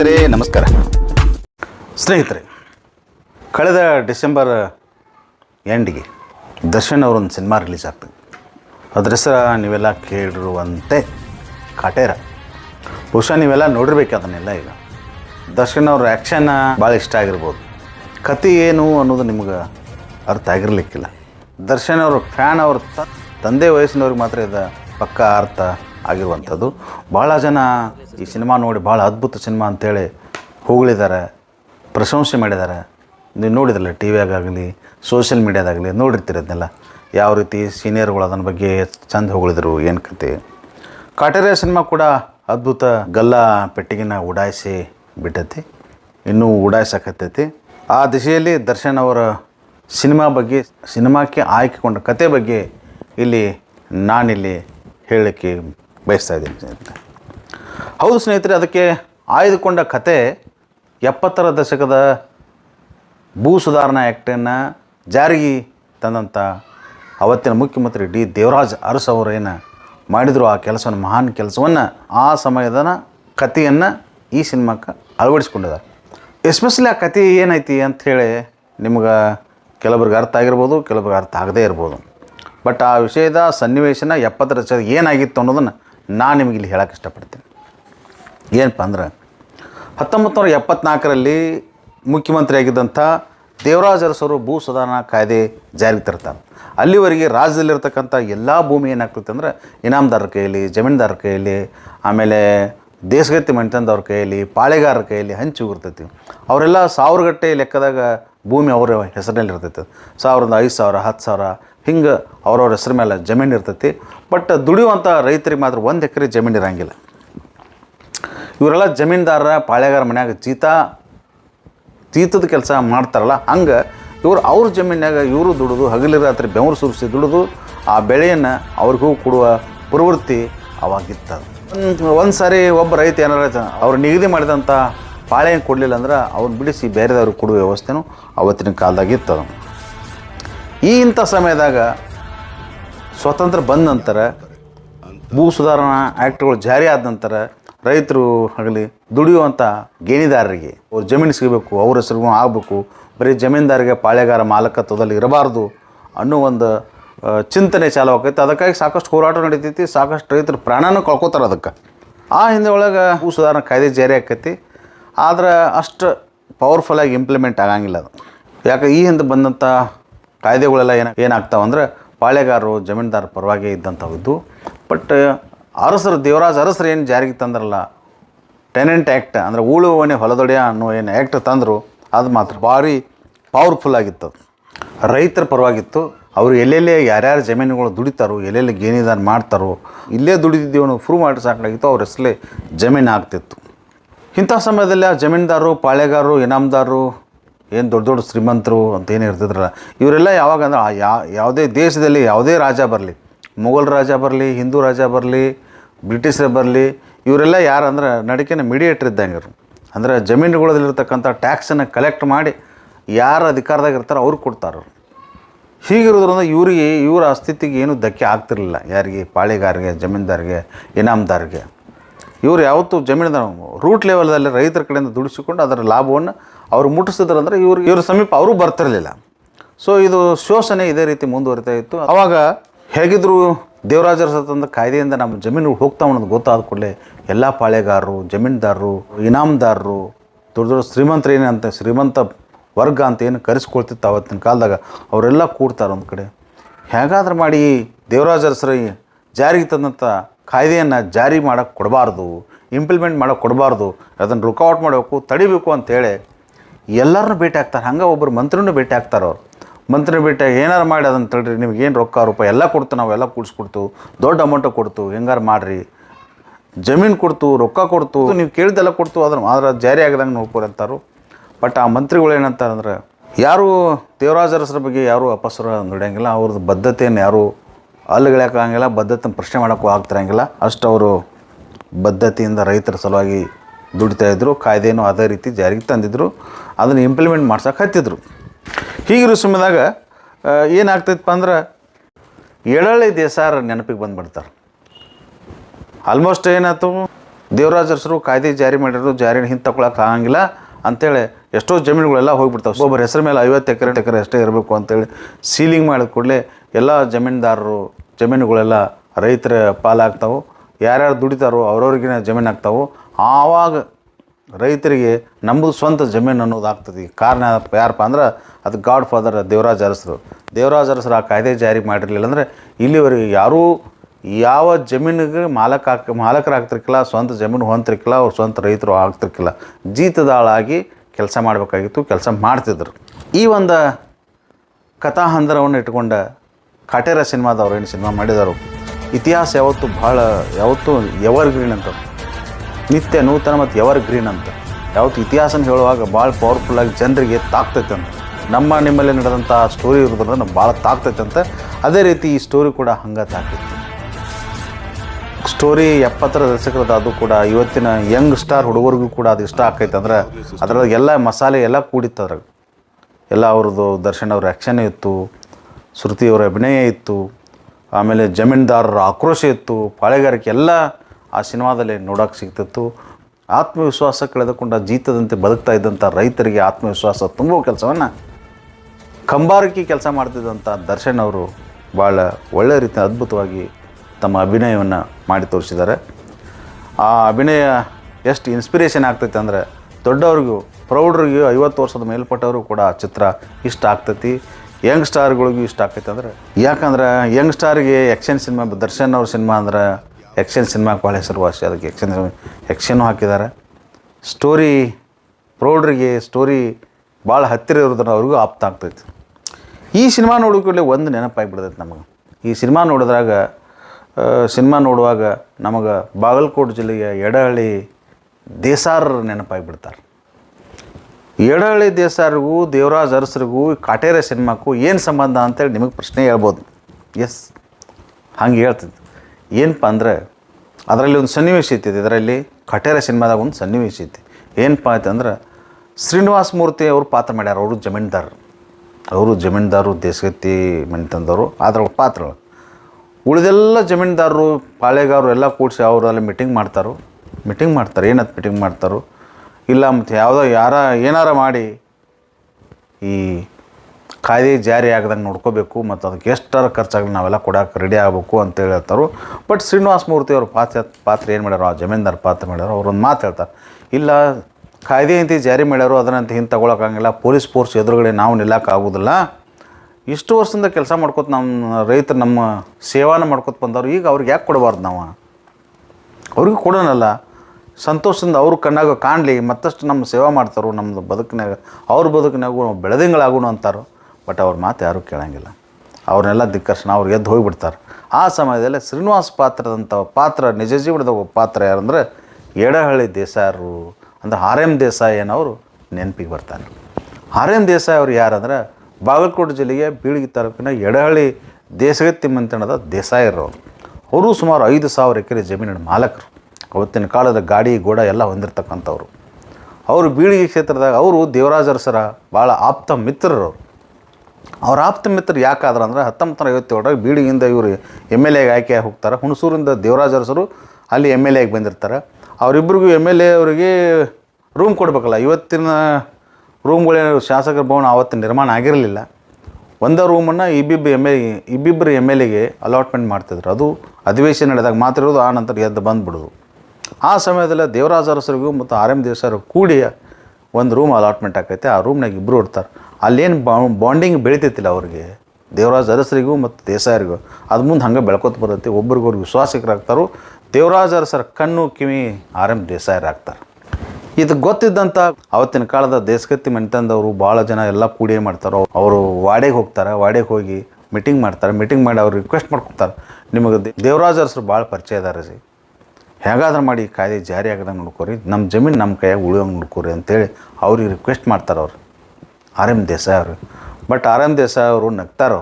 ಸ್ನೇಹಿತರೆ, ನಮಸ್ಕಾರ. ಸ್ನೇಹಿತರೆ, ಕಳೆದ ಡಿಸೆಂಬರ್ ಎಂಡಿಗೆ ದರ್ಶನ್ ಅವರೊಂದು ಸಿನಿಮಾ ರಿಲೀಸ್ ಆಗ್ತದೆ ಅದ್ರ ಹೆಸರ ನೀವೆಲ್ಲ ಕೇಳಿರುವಂತೆ ಕಾಟೇರ. ಬಹುಶಃ ನೀವೆಲ್ಲ ನೋಡಿರ್ಬೇಕು ಅದನ್ನೆಲ್ಲ ಈಗ. ದರ್ಶನ್ ಅವ್ರ ಆ್ಯಕ್ಷನ್ ಭಾಳ ಇಷ್ಟ ಆಗಿರ್ಬೋದು. ಕತೆ ಏನು ಅನ್ನೋದು ನಿಮ್ಗೆ ಅರ್ಥ ಆಗಿರಲಿಕ್ಕಿಲ್ಲ. ದರ್ಶನ್ ಅವ್ರ ಫ್ಯಾನ್ ಅವ್ರ ತಂದೆ ವಯಸ್ಸಿನವ್ರಿಗೆ ಮಾತ್ರ ಇದು ಪಕ್ಕ ಅರ್ಥ ಆಗಿರುವಂಥದ್ದು. ಭಾಳ ಜನ ಈ ಸಿನಿಮಾ ನೋಡಿ ಭಾಳ ಅದ್ಭುತ ಸಿನಿಮಾ ಅಂತೇಳಿ ಹೊಗಳಿದ್ದಾರೆ, ಪ್ರಶಂಸೆ ಮಾಡಿದ್ದಾರೆ. ನೀವು ನೋಡಿದ್ರಲ್ಲ ಟಿ ವಿಯಾಗಲಿ ಸೋಷಿಯಲ್ ಮೀಡ್ಯಾದಾಗಲಿ ನೋಡಿರ್ತೀರಿ ಅದನ್ನೆಲ್ಲ ಯಾವ ರೀತಿ ಸೀನಿಯರ್ಗಳು ಅದನ್ನ ಬಗ್ಗೆ ಚಂದ ಹೊಗಳಿದ್ರು, ಏನು ಕತೆ. ಕಾಟೇರಿಯ ಸಿನಿಮಾ ಕೂಡ ಅದ್ಭುತ ಗಲ್ಲ ಪೆಟ್ಟಿಗೆನ ಉಡಾಯಿಸಿ ಬಿಟ್ಟೈತಿ, ಇನ್ನೂ ಉಡಾಯಿಸಕತ್ತೈತಿ. ಆ ದಿಶೆಯಲ್ಲಿ ದರ್ಶನ್ ಅವರ ಸಿನಿಮಾ ಬಗ್ಗೆ, ಸಿನಿಮಾಕ್ಕೆ ಆಯ್ಕೆಕೊಂಡ ಕತೆ ಬಗ್ಗೆ ಇಲ್ಲಿ ನಾನಿಲ್ಲಿ ಹೇಳಲಿಕ್ಕೆ ಬಯಸ್ತಾ ಇದ್ದೀನಿ ಸ್ನೇಹಿತರೆ. ಹೌದು ಸ್ನೇಹಿತರೆ, ಅದಕ್ಕೆ ಆಯ್ದುಕೊಂಡ ಕತೆ ಎಪ್ಪತ್ತರ ದಶಕದ ಭೂ ಸುಧಾರಣಾ ಆ್ಯಕ್ಟನ್ನು ಜಾರಿಗೆ ತಂದಂಥ ಅವತ್ತಿನ ಮುಖ್ಯಮಂತ್ರಿ ಡಿ. ದೇವರಾಜ್ ಅರಸ್ ಅವರೇನು ಮಾಡಿದರು ಆ ಕೆಲಸವನ್ನು, ಮಹಾನ್ ಕೆಲಸವನ್ನು, ಆ ಸಮಯದ ಕಥೆಯನ್ನು ಈ ಸಿನಿಮಾಕ್ಕೆ ಅಳವಡಿಸ್ಕೊಂಡಿದ್ದಾರೆ. ಎಸ್ಪೆಷಲಿ ಆ ಕತೆ ಏನೈತಿ ಅಂಥೇಳಿ ನಿಮ್ಗೆ ಕೆಲವ್ರಿಗೆ ಅರ್ಥ ಆಗಿರ್ಬೋದು, ಕೆಲವ್ರಿಗೆ ಅರ್ಥ ಆಗದೇ ಇರ್ಬೋದು. ಬಟ್ ಆ ವಿಷಯದ ಸನ್ನಿವೇಶನ ಎಪ್ಪತ್ತರ ಚದ ಏನಾಗಿತ್ತು ಅನ್ನೋದನ್ನು ನಾನು ನಿಮಗೆ ಇಲ್ಲಿ ಹೇಳಕ್ಕೆ ಇಷ್ಟಪಡ್ತೀನಿ. ಏನಪ್ಪ ಅಂದ್ರೆ ಹತ್ತೊಂಬತ್ತು ನೂರ ಎಪ್ಪತ್ನಾಲ್ಕರಲ್ಲಿ ಮುಖ್ಯಮಂತ್ರಿ ಆಗಿದ್ದಂಥ ದೇವರಾಜ ಅರಸರು ಭೂ ಸುಧಾರಣಾ ಕಾಯ್ದೆ ಜಾರಿಗೆ ತರ್ತಾರೆ. ಅಲ್ಲಿವರೆಗೆ ರಾಜ್ಯದಲ್ಲಿರ್ತಕ್ಕಂಥ ಎಲ್ಲ ಭೂಮಿ ಏನಾಗ್ತೈತೆ ಅಂದ್ರೆ ಇನಾಮದಾರರ ಕೈಯಲ್ಲಿ, ಜಮೀನ್ದಾರರ ಕೈಯಲ್ಲಿ, ಆಮೇಲೆ ದೇಶಗತಿ ಮಣಿತಂದವ್ರ ಕೈಯಲ್ಲಿ, ಪಾಳೆಗಾರರ ಕೈಯಲ್ಲಿ ಹಂಚಿ ಹೋಗಿರ್ತೈತಿ ಅವರೆಲ್ಲ ಸಾವಿರಗಟ್ಟೆ ಲೆಕ್ಕದಾಗ ಭೂಮಿ ಅವರ ಹೆಸರಿನಲ್ಲಿ ಇರ್ತೈತೆ ಸಾವಿರದ ಐದು ಸಾವಿರ, ಹತ್ತು ಸಾವಿರ, ಹಿಂಗೆ ಅವ್ರವ್ರ ಹೆಸರು ಮೇಲೆ ಜಮೀನು ಇರ್ತೈತಿ. ಬಟ್ ದುಡಿಯುವಂಥ ರೈತರಿಗೆ ಮಾತ್ರ ಒಂದು ಎಕರೆ ಜಮೀನು ಇರಂಗಿಲ್ಲ. ಇವರೆಲ್ಲ ಜಮೀನ್ದಾರರ ಪಾಳೆಗಾರ ಮನ್ಯಾಗ ಚೀತ ಚೀತದ ಕೆಲಸ ಮಾಡ್ತಾರಲ್ಲ, ಹಂಗೆ ಇವರು ಅವ್ರ ಜಮೀನಾಗ ಇವರು ದುಡಿದು, ಹಗಲಿ ರಾತ್ರಿ ಬೆವರು ಸುರಿಸಿ ದುಡಿದು, ಆ ಬೆಳೆಯನ್ನು ಅವ್ರಿಗೂ ಕೊಡುವ ಪ್ರವೃತ್ತಿ ಅವಾಗಿತ್ತು ಒಂದು ಸಾರಿ ಒಬ್ಬ ರೈತ ಏನಾರ ಅವ್ರು ನಿಗದಿ ಮಾಡಿದಂಥ ಪಾಳೆ ಕೊಡಲಿಲ್ಲ ಅಂದ್ರೆ ಅವ್ನು ಬಿಡಿಸಿ ಬೇರೆದವ್ರಿಗೆ ಕೊಡುವ ವ್ಯವಸ್ಥೆನೂ ಅವತ್ತಿನ ಕಾಲದಾಗಿತ್ತು ಅದು. ಈ ಇಂಥ ಸಮಯದಾಗ ಸ್ವಾತಂತ್ರ್ಯ ಬಂದ ನಂತರ ಭೂ ಸುಧಾರಣಾ ಆ್ಯಕ್ಟ್ಗಳು ಜಾರಿ ಆದ ನಂತರ ರೈತರು ಆಗಲಿ ದುಡಿಯುವಂಥ ಗೇಣಿದಾರರಿಗೆ ಅವ್ರ ಜಮೀನು ಸಿಗಬೇಕು, ಅವ್ರ ಹೆಸರು ಆಗಬೇಕು, ಬರೀ ಜಮೀನ್ದಾರಿಗೆ ಪಾಳೆಗಾರ ಮಾಲಕತ್ವದಲ್ಲಿ ಇರಬಾರ್ದು ಅನ್ನೋ ಒಂದು ಚಿಂತನೆ ಚಾಲು ಅದಕ್ಕಾಗಿ ಸಾಕಷ್ಟು ಹೋರಾಟ ನಡೀತೈತಿ, ಸಾಕಷ್ಟು ರೈತರು ಪ್ರಾಣನೂ ಕಳ್ಕೊತಾರೆ ಅದಕ್ಕೆ. ಆ ಹಿಂದೆ ಒಳಗೆ ಭೂ ಸುಧಾರಣಾ ಕಾಯ್ದೆ ಜಾರಿ ಆಕೈತಿ ಆದ್ರೆ ಅಷ್ಟು ಪವರ್ಫುಲ್ಲಾಗಿ ಇಂಪ್ಲಿಮೆಂಟ್ ಆಗಂಗಿಲ್ಲ ಅದು. ಯಾಕೆ ಈ ಹಿಂದೆ ಬಂದಂಥ ಕಾಯ್ದೆಗಳೆಲ್ಲ ಏನು ಏನಾಗ್ತಾವೆ ಅಂದ್ರೆ ಪಾಳೆಗಾರರು, ಜಮೀನ್ದಾರ ಪರವಾಗಿ ಇದ್ದಂಥವು ಇದ್ದು ಬಟ್ ಅರಸರು, ದೇವರಾಜ ಅರಸರು ಏನು ಜಾರಿಗೆ ತಂದ್ರಲ್ಲ? ಟೆನೆಂಟ್ ಆ್ಯಕ್ಟ್ ಅಂದರೆ ಉಳುವನೆ ಹೊಲದೊಡೆಯ ಅನ್ನೋ ಏನು ಆ್ಯಕ್ಟ್ ತಂದರು, ಅದು ಮಾತ್ರ ಭಾರಿ ಪವರ್ಫುಲ್ ಆಗಿತ್ತು. ರೈತರ ಪರವಾಗಿತ್ತು. ಅವರು ಎಲ್ಲೆಲ್ಲೇ ಯಾರ್ಯಾರು ಜಮೀನುಗಳು ದುಡಿತಾರೋ, ಎಲ್ಲೆಲ್ಲಿ ಗೇನಿದಾನ ಮಾಡ್ತಾರೋ, ಇಲ್ಲೇ ದುಡಿದಿದ್ದೇವನು ಫ್ರೂ ಮಾಡಿ ಸಾಕಾಗಿತ್ತು. ಅವ್ರ ಹೆಸರಲ್ಲೇ ಜಮೀನು ಆಗ್ತಿತ್ತು. ಇಂಥ ಸಮಯದಲ್ಲಿ ಆ ಜಮೀನ್ದಾರರು, ಪಾಳೆಗಾರರು, ಇನಾಮದಾರರು, ಏನು ದೊಡ್ಡ ದೊಡ್ಡ ಶ್ರೀಮಂತರು ಅಂತ ಏನು ಇರ್ತಿದ್ರಲ್ಲ, ಇವರೆಲ್ಲ ಯಾವಾಗ ಅಂದ್ರೆ ಯಾ, ಯಾವುದೇ ದೇಶದಲ್ಲಿ ಯಾವುದೇ ರಾಜ ಬರಲಿ, ಮೊಘಲ್ ರಾಜ ಬರಲಿ, ಹಿಂದೂ ರಾಜ ಬರಲಿ, ಬ್ರಿಟಿಷರೇ ಬರಲಿ, ಇವರೆಲ್ಲ ಯಾರು ಅಂದ್ರೆ ನಡಿಕೆನ ಮೀಡಿಯೇಟ್ರ್ ಇದ್ದಂಗೆ ಇವರು. ಅಂದರೆ ಜಮೀನುಗಳಲ್ಲಿರ್ತಕ್ಕಂಥ ಟ್ಯಾಕ್ಸನ್ನು ಕಲೆಕ್ಟ್ ಮಾಡಿ ಯಾರು ಅಧಿಕಾರದಾಗ ಇರ್ತಾರೋ ಅವ್ರಿಗೆ ಕೊಡ್ತಾರೆ ಅವ್ರು. ಹೀಗಿರೋದ್ರಿಂದ ಇವರಿಗೆ, ಇವರ ಅಸ್ತಿತ್ವಕ್ಕೆ ಏನೂ ಧಕ್ಕೆ ಆಗ್ತಿರಲಿಲ್ಲ. ಯಾರಿಗೆ? ಪಾಳೆಗಾರಿಗೆ, ಜಮೀನ್ದಾರಿಗೆ, ಇನಾಮದಾರಿಗೆ. ಇವರು ಯಾವತ್ತೂ ಜಮೀನದ ರೂಟ್ ಲೆವೆಲ್ದಲ್ಲಿ ರೈತರ ಕಡೆಯಿಂದ ದುಡಿಸಿಕೊಂಡು ಅದರ ಲಾಭವನ್ನು ಅವರು ಮುಟ್ಟಿಸಿದ್ರಂದ್ರೆ ಇವ್ರು ಇವ್ರ ಸಮೀಪ ಅವರು ಬರ್ತಿರಲಿಲ್ಲ. ಸೊ ಇದು ಶೋಷಣೆ ಇದೇ ರೀತಿ ಮುಂದುವರಿತಾ ಇತ್ತು. ಆವಾಗ ಹೇಗಿದ್ರು ದೇವರಾಜರ ಸತ್ತಂದ ಕಾಯ್ದೆಯಿಂದ ನಮ್ಮ ಜಮೀನು ಹೋಗ್ತಾವ ಅನ್ನೋದು ಗೊತ್ತಾದ ಕೂಡಲೇ ಎಲ್ಲ ಪಾಳೆಗಾರರು, ಜಮೀನ್ದಾರರು, ಇನಾಮದಾರರು, ದೊಡ್ಡ ದೊಡ್ಡ ಶ್ರೀಮಂತರು ಏನಂತ ಶ್ರೀಮಂತ ವರ್ಗ ಅಂತ ಏನು ಕರೆಸ್ಕೊಳ್ತಿತ್ತು ಅವತ್ತಿನ ಕಾಲದಾಗ, ಅವರೆಲ್ಲ ಕೂಡ್ತಾರೆ ಒಂದು ಕಡೆ. ಹೇಗಾದ್ರೂ ಮಾಡಿ ದೇವರಾಜರ ಸರ ಈ ಜಾರಿಗೆ ತಂದಂಥ ಕಾಯ್ದೆಯನ್ನು ಜಾರಿ ಮಾಡೋಕ್ಕೆ ಕೊಡಬಾರ್ದು ಇಂಪ್ಲಿಮೆಂಟ್ ಮಾಡೋಕ್ಕೆ ಕೊಡಬಾರ್ದು, ಅದನ್ನು ರುಕೌಟ್ ಮಾಡಬೇಕು, ತಡಿಬೇಕು ಅಂತೇಳಿ ಎಲ್ಲರನ್ನೂ ಭೇಟಿ ಆಗ್ತಾರೆ. ಹಂಗೆ ಒಬ್ಬರು ಮಂತ್ರಿನೂ ಭೇಟಿ ಆಗ್ತಾರೆ ಅವ್ರು. ಮಂತ್ರಿ ಭೇಟಿ ಏನಾರು ಮಾಡಿ ಅದನ್ನು ತಡ್ರಿ, ನಿಮ್ಗೆ ಏನು ರೊಕ್ಕ ರೂಪಾಯಿ ಎಲ್ಲ ಕೊಡ್ತು, ನಾವು ಎಲ್ಲ ಕೂಡಿಸ್ಕೊಡ್ತು, ದೊಡ್ಡ ಅಮೌಂಟ್ ಕೊಡ್ತು, ಹೆಂಗಾರು ಮಾಡಿರಿ. ಜಮೀನು ಕೊಡ್ತು, ರೊಕ್ಕ ಕೊಡ್ತು, ನೀವು ಕೇಳಿದೆಲ್ಲ ಕೊಡ್ತು ಅದನ್ನು ಆದ್ರೆ ಜಾರಿ ಆಗದಂಗೆ ನೋಡ್ಕೊರಿ ಅಂತಾರು. ಬಟ್ ಆ ಮಂತ್ರಿಗಳು ಏನಂತಾರೆ ಯಾರು ದೇವರಾಜ ಅರಸರ ಬಗ್ಗೆ ಯಾರು ಅಪಸ್ವರ ನುಡಿಯಂಗಿಲ್ಲ ಅವ್ರದ್ದು ಬದ್ಧತೆಯನ್ನು ಯಾರು ಅಲ್ಲುಗಳಕ್ಕಾಗಂಗಿಲ್ಲ ಬದ್ಧತೆ ಪ್ರಶ್ನೆ ಮಾಡೋಕ್ಕೂ ಆಗ್ತಿರಂಗಿಲ್ಲ. ಅಷ್ಟು ಅವರು ಬದ್ಧತೆಯಿಂದ ರೈತರ ಸಲುವಾಗಿ ದುಡಿತಾ ಇದ್ದರು ಕಾಯ್ದೆನೂ ಅದೇ ರೀತಿ ಜಾರಿಗೆ ತಂದಿದ್ದರು ಅದನ್ನು ಇಂಪ್ಲಿಮೆಂಟ್ ಮಾಡ್ಸೋಕೆ ಹತ್ತಿದ್ರು. ಹೀಗಿರೋ ಸಮಯದಾಗ ಏನಾಗ್ತೈತಪ್ಪ ಅಂದ್ರೆ ಎಡಳ್ಳಿ ದೇಸಾರ ನೆನಪಿಗೆ ಬಂದುಬಿಡ್ತಾರೆ. ಆಲ್ಮೋಸ್ಟ್ ಏನಾಯ್ತು ದೇವರಾಜರ್ಸರು ಕಾಯ್ದೆ ಜಾರಿ ಮಾಡಿರೋದು ಜಾರಿನ ಹಿಂದೆ ತಗೊಳಕ್ಕೆ ಆಗಂಗಿಲ್ಲ ಅಂಥೇಳಿ ಎಷ್ಟೋ ಜಮೀನುಗಳೆಲ್ಲ ಹೋಗಿಬಿಡ್ತಾವೆ. ಒಬ್ಬರ ಹೆಸರು ಮೇಲೆ ಐವತ್ತು ಎಕರೆ ಎಕರೆ ಅಷ್ಟೇ ಇರಬೇಕು ಅಂತೇಳಿ ಸೀಲಿಂಗ್ ಮಾಡಿದ ಕೂಡಲೇ ಎಲ್ಲ ಜಮೀನ್ದಾರರು ಜಮೀನುಗಳೆಲ್ಲ ರೈತರ ಪಾಲಾಗ್ತಾವೆ. ಯಾರ್ಯಾರು ದುಡಿತಾರೋ ಅವ್ರವ್ರಿಗಿನ ಜಮೀನು ಆಗ್ತಾವೆ ಆವಾಗ ರೈತರಿಗೆ ನಮ್ಮದು ಸ್ವಂತ ಜಮೀನು ಅನ್ನೋದು ಆಗ್ತದೆ. ಕಾರಣ ಯಾರಪ್ಪ ಅಂದ್ರೆ ಅದು ಗಾಡ್ ಫಾದರ್ ದೇವರಾಜ ಅರಸರು. ದೇವರಾಜ ಅರಸರು ಆ ಕಾಯ್ದೆ ಜಾರಿ ಮಾಡಿರಲಿಲ್ಲ ಅಂದರೆ ಇಲ್ಲಿವರೆಗೆ ಯಾರೂ ಯಾವ ಜಮೀನಿಗೆ ಮಾಲಕ ಹಾಕ್ ಮಾಲಕರಾಗ್ತಿರ್ಕಿಲ್ಲ, ಸ್ವಂತ ಜಮೀನು ಹೊಂತಿರ್ಕಿಲ್ಲ ಅವ್ರು ಸ್ವಂತ ರೈತರು ಆಗ್ತಿರ್ಕಿಲ್ಲ. ಜೀತದಾಳಾಗಿ ಕೆಲಸ ಮಾಡಬೇಕಾಗಿತ್ತು, ಕೆಲಸ ಮಾಡ್ತಿದ್ರು. ಈ ಒಂದು ಕಥಾಹಂದರವನ್ನು ಇಟ್ಕೊಂಡ ಕಾಟೇರ ಸಿನಿಮಾದವ್ರು ಏನು ಸಿನಿಮಾ ಮಾಡಿದರು, ಇತಿಹಾಸ ಯಾವತ್ತು ಭಾಳ, ಯಾವತ್ತು ಎವರ್ ಗ್ರೀನ್ ಅಂತ. ನಿತ್ಯ ನೂತನ ಮತ್ತು ಎವರ್ ಗ್ರೀನ್ ಅಂತ. ಯಾವತ್ತು ಇತಿಹಾಸನ ಹೇಳುವಾಗ ಭಾಳ ಪವರ್ಫುಲ್ಲಾಗಿ ಜನರಿಗೆ ತಾಕ್ತೈತೆ ಅಂತ. ನಮ್ಮ ನಿಮ್ಮಲ್ಲಿ ನಡೆದಂಥ ಸ್ಟೋರಿ ಇರೋದ್ರಿಂದ ನಮ್ಗೆ ಭಾಳ ತಾಕ್ತೈತೆ ಅಂತ. ಅದೇ ರೀತಿ ಈ ಸ್ಟೋರಿ ಕೂಡ ಹಂಗೆ ತಾಕಿತ್ತು. ಸ್ಟೋರಿ ಎಪ್ಪತ್ತರ ದಶಕದ ಅದು ಕೂಡ, ಇವತ್ತಿನ ಯಂಗ್ ಸ್ಟಾರ್ ಹುಡುಗರಿಗೂ ಕೂಡ ಅದು ಇಷ್ಟ ಆಕೈತೆ ಅಂದ್ರೆ ಅದರೊಳಗೆ ಎಲ್ಲ ಮಸಾಲೆ ಎಲ್ಲ ಕೂಡಿತ್ತು ಅದ್ರಾಗ. ಎಲ್ಲ ಅವ್ರದ್ದು ದರ್ಶನ್ ಅವ್ರ ಆ್ಯಕ್ಷನ್ ಇತ್ತು. ಶ್ರುತಿಯವರ ಅಭಿನಯ ಇತ್ತು, ಆಮೇಲೆ ಜಮೀನ್ದಾರರ ಆಕ್ರೋಶ ಇತ್ತು, ಪಾಳೆಗಾರಿಕೆ ಎಲ್ಲ ಆ ಸಿನಿಮಾದಲ್ಲಿ ನೋಡೋಕೆ ಸಿಗ್ತಿತ್ತು. ಆತ್ಮವಿಶ್ವಾಸ ಕಳೆದುಕೊಂಡ ಜೀತದಂತೆ ಬದುಕ್ತಾ ಇದ್ದಂಥ ರೈತರಿಗೆ ಆತ್ಮವಿಶ್ವಾಸ ತುಂಬುವ ಕೆಲಸವನ್ನು ಕಂಬಾರಕಿ ಕೆಲಸ ಮಾಡ್ತಿದ್ದಂಥ ದರ್ಶನ್ ಅವರು ಭಾಳ ಒಳ್ಳೆಯ ರೀತಿ ಅದ್ಭುತವಾಗಿ ತಮ್ಮ ಅಭಿನಯವನ್ನು ಮಾಡಿ ತೋರಿಸಿದ್ದಾರೆ. ಆ ಅಭಿನಯ ಎಷ್ಟು ಇನ್ಸ್ಪಿರೇಷನ್ ಆಗ್ತೈತೆ ಅಂದರೆ ದೊಡ್ಡವ್ರಿಗೂ, ಪ್ರೌಢರಿಗೂ ಐವತ್ತು ವರ್ಷದ ಮೇಲ್ಪಟ್ಟವರು ಕೂಡ ಆ ಚಿತ್ರ ಇಷ್ಟ ಆಗ್ತೈತಿ. ಯಂಗ್ ಸ್ಟಾರ್ಗಳಿಗೂ ಇಷ್ಟ ಆಗ್ತೈತೆ ಅಂದ್ರೆ, ಯಾಕಂದ್ರೆ ಯಂಗ್ ಸ್ಟಾರ್ಗೆ ಆ್ಯಕ್ಷನ್ ಸಿನಿಮಾ, ದರ್ಶನ್ ಅವ್ರ ಸಿನಿಮಾ ಅಂದ್ರೆ ಆ್ಯಕ್ಷನ್ ಸಿನಿಮಾ ಭಾಳ ಹೆಸರುವಾಸಿ. ಅದಕ್ಕೆ ಆ್ಯಕ್ಷನ್ ಆ್ಯಕ್ಷನ್ನು ಹಾಕಿದ್ದಾರೆ. ಸ್ಟೋರಿ ಪ್ರೌಢರಿಗೆ ಸ್ಟೋರಿ ಭಾಳ ಹತ್ತಿರ ಇರೋದನ್ನ ಅವ್ರಿಗೂ ಆಪ್ತ ಆಗ್ತೈತಿ. ಈ ಸಿನಿಮಾ ನೋಡೋಕೆ ಒಂದು ನೆನಪಾಗಿಬಿಡ್ತೈತೆ ನಮಗೆ. ಈ ಸಿನಿಮಾ ನೋಡಿದ್ರಾಗ ಸಿನಿಮಾ ನೋಡುವಾಗ ನಮಗೆ ಬಾಗಲಕೋಟೆ ಜಿಲ್ಲೆಯ ಎಡಹಳ್ಳಿ ದೇಸಾರ್ ನೆನಪಾಗಿಬಿಡ್ತಾರೆ ಎಡಹಳ್ಳಿ ದೇಸಾರಿಗೂ ದೇವರಾಜ್ ಅರಸರಿಗೂ, ಕಾಟೇರ ಸಿನಿಮಾಕ್ಕೂ ಏನು ಸಂಬಂಧ ಅಂತೇಳಿ ನಿಮಗೆ ಪ್ರಶ್ನೆ ಹೇಳ್ಬೋದು. ಎಸ್ ಹಂಗೆ ಹೇಳ್ತಿದ್ದು. ಏನಪ್ಪ ಅಂದ್ರೆ, ಅದರಲ್ಲಿ ಒಂದು ಸನ್ನಿವೇಶ ಇತ್ತು, ಇದರಲ್ಲಿ ಕಟೇರ ಸಿನಿಮಾದಾಗ ಒಂದು ಸನ್ನಿವೇಶ ಇತ್ತು. ಏನಪ್ಪ ಆಯ್ತಂದ್ರೆ ಶ್ರೀನಿವಾಸ ಮೂರ್ತಿ ಅವರು ಪಾತ್ರ ಮಾಡ್ಯಾರ, ಅವರು ಜಮೀನ್ದಾರರು ಅವರು ಜಮೀನ್ದಾರರು, ದೇಶಗತಿ ಮನೆತಂದವರು ಅದರ ಪಾತ್ರ ಉಳಿದೆಲ್ಲ ಜಮೀನ್ದಾರರು, ಪಾಳೆಗಾರರು ಎಲ್ಲ ಕೂಡಿಸಿ ಅವರು ಮೀಟಿಂಗ್ ಮಾಡ್ತಾರೋ. ಮೀಟಿಂಗ್ ಮಾಡ್ತಾರೆ ಏನತ್ತು ಮೀಟಿಂಗ್ ಮಾಡ್ತಾರೋ? ಇಲ್ಲ ಮತ್ತು ಯಾವುದೋ ಯಾರ ಏನಾರ ಮಾಡಿ ಈ ಕಾಯ್ದೆ ಜಾರಿ ಆಗದಂಗೆ ನೋಡ್ಕೋಬೇಕು ಮತ್ತು ಅದಕ್ಕೆ ಎಷ್ಟರ ಖರ್ಚಾಗಲಿ ನಾವೆಲ್ಲ ಕೊಡೋಕೆ ರೆಡಿ ಆಗಬೇಕು ಅಂತ ಹೇಳ್ತಾರೆ ಬಟ್ ಶ್ರೀನಿವಾಸ ಮೂರ್ತಿ ಅವ್ರ ಪಾತ್ರ ಪಾತ್ರ ಏನು ಮಾಡ್ಯಾರೋ, ಆ ಜಮೀನ್ದಾರ್ ಪಾತ್ರ ಮಾಡ್ಯಾರೋ ಅವ್ರೊಂದು ಮಾತು ಹೇಳ್ತಾರೆ. ಇಲ್ಲ, ಕಾಯ್ದೆ ಅಂತ ಜಾರಿ ಮಾಡ್ಯಾರೋ, ಅದನ್ನಂತ ಹಿಂದೆ ತಗೊಳಕ್ಕಾಗಿಲ್ಲ ಪೊಲೀಸ್ ಫೋರ್ಸ್ ಎದುರುಗಡೆ ನಾವು ನಿಲ್ಲಕ್ಕಾಗೋದಿಲ್ಲ ಇಷ್ಟು ವರ್ಷದಿಂದ ಕೆಲಸ ಮಾಡ್ಕೊತ ನಮ್ಮ ರೈತರು ನಮ್ಮ ಸೇವಾನ ಮಾಡ್ಕೊತ ಬಂದವರು, ಈಗ ಅವ್ರಿಗೆ ಯಾಕೆ ಕೊಡಬಾರ್ದು ನಾವು? ಅವ್ರಿಗೂ ಕೊಡೋಣಲ್ಲ ಸಂತೋಷದಿಂದ ಅವ್ರ ಕಣ್ಣಾಗ ಕಾಣಲಿ, ಮತ್ತಷ್ಟು ನಮ್ಮ ಸೇವಾ ಮಾಡ್ತಾರೋ ನಮ್ಮದು ಬದುಕಿನಾಗ ಅವ್ರ ಬದುಕಿನಾಗೂ ನಾವು ಬೆಳೆದಂಗಳಾಗೋಣ ಅಂತಾರೋ ಬಟ್ ಅವ್ರ ಮಾತು ಯಾರೂ ಕೇಳೋಂಗಿಲ್ಲ. ಅವ್ರನ್ನೆಲ್ಲ ಧಿಕ್ಕರ್ಷಣ ಅವ್ರು ಎದ್ದು ಹೋಗಿಬಿಡ್ತಾರೆ. ಆ ಸಮಯದಲ್ಲಿ ಶ್ರೀನಿವಾಸ್ ಪಾತ್ರದಂಥ ಪಾತ್ರ, ನಿಜ ಜೀವನದ ಪಾತ್ರ ಯಾರಂದ್ರೆ, ಎಡಹಳ್ಳಿ ದೇಸಾಯರು, ಅಂದ್ರೆ ಆರ್ ಎಂ ದೇಸಾಯಿ ಅನ್ನೋರು ನೆನಪಿಗೆ ಬರ್ತಾರೆ. ಆರ್ ಎಂ ದೇಸಾಯಿ ಅವರು ಯಾರಂದರೆ, ಬಾಗಲಕೋಟೆ ಜಿಲ್ಲೆಯ ಬೀಳಗಿ ತಾಲೂಕಿನ ಎಡಹಳ್ಳಿ ದೇಸಗತ್ತಿ ಮಂತ್ರಣದ ದೇಸಾಯರು ಅವರು ಸುಮಾರು ಐದು ಸಾವಿರ ಎಕರೆ ಜಮೀನಿನ ಮಾಲಕರು. ಅವತ್ತಿನ ಕಾಲದ ಗಾಡಿ ಗೋಡ ಎಲ್ಲ ಹೊಂದಿರತಕ್ಕಂಥವ್ರು. ಅವರು ಬೀಳಿಗೆ ಕ್ಷೇತ್ರದಾಗ ಅವರು ದೇವರಾಜರ ಸರ ಭಾಳ ಆಪ್ತ ಮಿತ್ರರು ಅವರು. ಆಪ್ತ ಮಿತ್ರ ಯಾಕಾದ್ರೆ ಅಂದ್ರೆ ಹತ್ತೊಂಬತ್ತು ನೂರ ಐವತ್ತೇಳರಾಗ ಬೀಳಿಗಿಂದ ಇವರು ಎಂ ಎಲ್ ಎಗೆ ಆಯ್ಕೆ ಹೋಗ್ತಾರೆ ಹುಣಸೂರಿಂದ ದೇವರಾಜರಸರು ಅಲ್ಲಿ ಎಂ ಎಲ್ ಎಗೆ ಬಂದಿರ್ತಾರೆ. ಅವರಿಬ್ಬರಿಗೂ ಎಂ ಎಲ್ ಎ ಅವರಿಗೆ ರೂಮ್ ಕೊಡಬೇಕಲ್ಲ. ಇವತ್ತಿನ ರೂಮ್ಗಳೇನು ಶಾಸಕರ ಭವನ ಆವತ್ತು ನಿರ್ಮಾಣ ಆಗಿರಲಿಲ್ಲ. ಒಂದೇ ರೂಮನ್ನು ಇಬ್ಬಿಬ್ಬ ಎಂ ಎಲ್ ಇಬ್ಬಿಬ್ಬರು ಎಂ ಎಲ್ ಎಗೆ ಅಲಾಟ್ಮೆಂಟ್ ಮಾಡ್ತಿದ್ರು. ಅದು ಅಧಿವೇಶನ ನಡೆದಾಗ ಮಾತ್ರ ಇರೋದು. ಆ ನಂತರ ಎದ್ದು ಬಂದುಬಿಡೋದು. ಆ ಸಮಯದಲ್ಲಿ ದೇವರಾಜ ಅರಸರಿಗೂ ಮತ್ತು ಆರ್ ಎಂ ದೇವಸರು ಕೂಡಿ ಒಂದು ರೂಮ್ ಅಲಾಟ್ಮೆಂಟ್ ಆಕೈತೆ ಆ ರೂಮ್ನಾಗ ಇಬ್ಬರು ಇರ್ತಾರೆ. ಅಲ್ಲೇನು ಬಾಂಡಿಂಗ್ ಬೆಳಿತೈತಿಲ್ಲ ಅವ್ರಿಗೆ. ದೇವರಾಜ ಅರಸರಿಗೂ ಮತ್ತು ದೇಸಾಯರಿಗೂ. ಅದು ಮುಂದೆ ಹಂಗೆ ಬೆಳ್ಕೊತ ಬರುತ್ತೆ. ಒಬ್ರಿಗೊಬ್ರು ವಿಶ್ವಾಸಿಕರಾಗ್ತಾರೋ ದೇವರಾಜ ಅರಸರ ಕಣ್ಣು ಕಿವಿ ಆರ್ ಎಂ ದೇಸಾಯರಾಗ್ತಾರೆ. ಇದು ಗೊತ್ತಿದ್ದಂಥ ಅವತ್ತಿನ ಕಾಲದ ದೇಶಗತಿ ಮನೆತಂದವರು ಭಾಳ ಜನ ಎಲ್ಲ ಕೂಡಿ ಮಾಡ್ತಾರೆ, ಅವರು ವಾಡೆಗೆ ಹೋಗ್ತಾರೆ, ವಾಡೆಗೆ ಹೋಗಿ ಮೀಟಿಂಗ್ ಮಾಡ್ತಾರೆ. ಮೀಟಿಂಗ್ ಮಾಡಿ ಅವ್ರು ರಿಕ್ವೆಸ್ಟ್ ಮಾಡ್ಕೊತಾರೆ ನಿಮಗೆ ದೇವರಾಜ ಅರಸರು ಭಾಳ ಪರಿಚಯ ಇದಾರೆ ರೀ. ಹೇಗಾದ್ರೂ ಮಾಡಿ ಈ ಕಾಯ್ದೆ ಜಾರಿ ಆಗದಂಗೆ ನೋಡ್ಕೋರಿ. ನಮ್ಮ ಜಮೀನು ನಮ್ಮ ಕೈಯಾಗ ಉಳಿಯೋಂಗೆ ನೋಡ್ಕೊರಿ ಅಂತೇಳಿ ಅವ್ರಿಗೆ ರಿಕ್ವೆಸ್ಟ್ ಮಾಡ್ತಾರೆ ಅವರು. ಆರ್ ಎಂ ದೇಸಾಯಿ ಅವರು. ಬಟ್ ಆರ್ ಎಂ ದೇಸಾಯಿ ಅವರು ನಗ್ತಾರೆ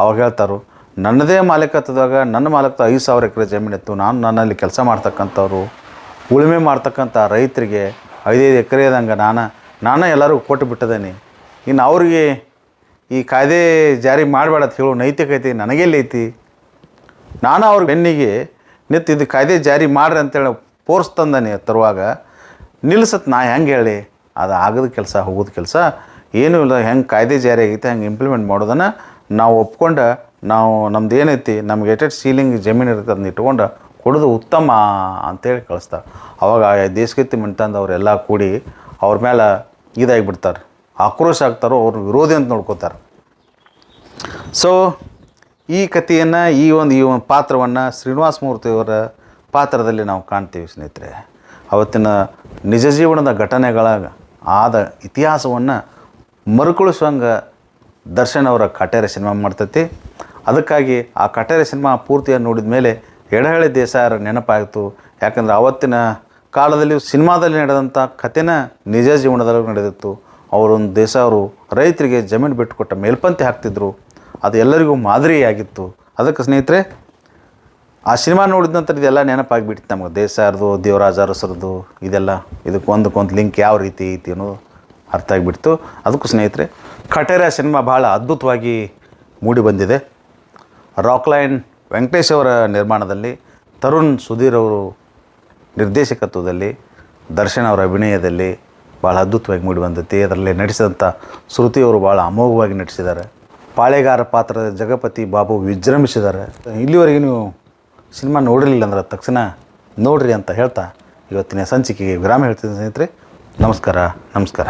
ಅವಾಗ ಹೇಳ್ತಾರೆ ನನ್ನದೇ ಮಾಲೀಕತ್ವದಾಗ ನನ್ನ ಮಾಲೀಕತ್ವ ಐದು ಸಾವಿರ ಎಕರೆ ಜಮೀನಿತ್ತು ನಾನು ನನ್ನಲ್ಲಿ ಕೆಲಸ ಮಾಡ್ತಕ್ಕಂಥವ್ರು. ಉಳುಮೆ ಮಾಡ್ತಕ್ಕಂಥ ರೈತರಿಗೆ ಐದೈದು ಎಕರೆದಂಗೆ ನಾನು ನಾನು ಎಲ್ಲರಿಗೂ ಕೊಟ್ಟು ಬಿಟ್ಟಿದ್ದೇನೆ. ಇನ್ನು ಅವ್ರಿಗೆ ಈ ಕಾಯ್ದೆ ಜಾರಿ ಮಾಡಬೇಡ ಅಂತ ಹೇಳೋ ನೈತಿಕತೆ ನನಗೆಲ್ಲೈತಿ ಐತಿ? ನಾನು ಅವ್ರ ಬೆನ್ನಿಗೆ ನಿಂತು ಇದು ಕಾಯ್ದೆ ಜಾರಿ ಮಾಡ್ರಿ ಅಂತೇಳಿ ಫೋರ್ಸ್ ತಂದನೆ ತರುವಾಗ, ನಿಲ್ಸತ್ ನಾ ಹೆಂಗೆ ಹೇಳಿ? ಅದು ಆಗದ ಕೆಲಸ, ಹೋಗೋದ ಕೆಲಸ. ಏನೂ ಇಲ್ಲ, ಹೆಂಗೆ ಕಾಯ್ದೆ ಜಾರಿ ಆಗೈತೆ, ಹಂಗೆ ಇಂಪ್ಲಿಮೆಂಟ್ ಮಾಡೋದನ್ನು ನಾವು ಒಪ್ಕೊಂಡು, ನಾವು ನಮ್ದು ಏನೈತಿ, ನಮ್ಗೆ ಎಟೆಟ್ ಸೀಲಿಂಗ್ ಜಮೀನು ಇರುತ್ತೆ, ಅದನ್ನ ಇಟ್ಕೊಂಡು ಕೊಡೋದು ಉತ್ತಮ ಅಂತೇಳಿ ಕಳಿಸ್ತಾರೆ ಅವಾಗ ಆ ದೇಶಗತಿ ಅವರೆಲ್ಲ ಕೂಡಿ ಅವ್ರ ಮೇಲೆ ಇದಾಗಿಬಿಡ್ತಾರೆ. ಆಕ್ರೋಶ ಆಗ್ತಾರೋ, ಅವ್ರ ವಿರೋಧಿ ಅಂತ ನೋಡ್ಕೋತಾರೆ. ಸೊ ಈ ಕಥೆಯನ್ನು, ಈ ಒಂದು ಈ ಒಂದು ಪಾತ್ರವನ್ನು ಶ್ರೀನಿವಾಸ ಮೂರ್ತಿಯವರ ಪಾತ್ರದಲ್ಲಿ ನಾವು ಕಾಣ್ತೀವಿ ಸ್ನೇಹಿತರೆ. ಅವತ್ತಿನ ನಿಜ ಜೀವನದ ಘಟನೆಗಳ ಆದ ಇತಿಹಾಸವನ್ನು ಮರುಕಳಿಸುವಂಗೆ ದರ್ಶನ್ ಅವರ ಕಟೇರೆ ಸಿನಿಮಾ ಮಾಡ್ತೈತಿ. ಅದಕ್ಕಾಗಿ ಆ ಕಟೇರೆ ಸಿನಿಮಾ ಪೂರ್ತಿಯನ್ನು ನೋಡಿದ ಮೇಲೆ ಎಡಹಳ್ಳಿ ದೇಸಾಯರ ನೆನಪಾಯಿತು. ಯಾಕಂದ್ರೆ ಅವತ್ತಿನ ಕಾಲದಲ್ಲಿ ಸಿನಿಮಾದಲ್ಲಿ ನಡೆದಂಥ ಕಥೆನ ನಿಜ ಜೀವನದಲ್ಲೂ ನಡೆದಿತ್ತು. ಅವರೊಂದು ದೇಶ ಅವರು ರೈತರಿಗೆ ಜಮೀನು ಬಿಟ್ಟುಕೊಟ್ಟ ಮೇಲ್ಪಂತಿ ಹಾಕ್ತಿದ್ರು. ಅದು ಎಲ್ಲರಿಗೂ ಮಾದರಿಯಾಗಿತ್ತು. ಅದಕ್ಕೆ ಸ್ನೇಹಿತರೆ, ಆ ಸಿನಿಮಾ ನೋಡಿದ ನಂತರ ಇದೆಲ್ಲ ನೆನಪಾಗಿಬಿಟ್ಟಿತ್ತು ನಮಗೆ. ದೇಸಾರದು ದೇವರಾಜ ಅರಸರದು ಇದೆಲ್ಲ ಇದಕ್ಕೊಂದಕ್ಕೊಂದು ಲಿಂಕ್ ಯಾವ ರೀತಿ ಐತಿ ಅನ್ನೋದು ಅರ್ಥ ಆಗಿಬಿಡ್ತು. ಅದಕ್ಕೂ ಸ್ನೇಹಿತರೆ, ಕಟೇರ ಸಿನಿಮಾ ಭಾಳ ಅದ್ಭುತವಾಗಿ ಮೂಡಿ ಬಂದಿದೆ. ರಾಕ್ಲೈನ್ ವೆಂಕಟೇಶ್ ಅವರ ನಿರ್ಮಾಣದಲ್ಲಿ, ತರುಣ್ ಸುಧೀರ್ ಅವರು ನಿರ್ದೇಶಕತ್ವದಲ್ಲಿ, ದರ್ಶನ್ ಅವರ ಅಭಿನಯದಲ್ಲಿ ಭಾಳ ಅದ್ಭುತವಾಗಿ ಮೂಡಿ ಬಂದೈತಿ ಅದರಲ್ಲಿ ನಟಿಸಿದಂಥ ಶ್ರುತಿಯವರು ಭಾಳ ಅಮೋಘವಾಗಿ ನಟಿಸಿದ್ದಾರೆ. ಪಾಳೆಗಾರ ಪಾತ್ರದ ಜಗಪತಿ ಬಾಬು ವಿಜೃಂಭಿಸಿದ್ದಾರೆ. ಇಲ್ಲಿವರೆಗೆ ನೀವು ಸಿನಿಮಾ ನೋಡಿರಲಿಲ್ಲ ಅಂದ್ರೆ ತಕ್ಷಣ ನೋಡ್ರಿ ಅಂತ ಹೇಳ್ತಾ ಇವತ್ತಿನ ಸಂಚಿಕೆಗೆ ವಿರಾಮ ಹೇಳ್ತಿದ್ದೀನಿ ಸ್ನೇಹಿತರೆ. ನಮಸ್ಕಾರ ನಮಸ್ಕಾರ.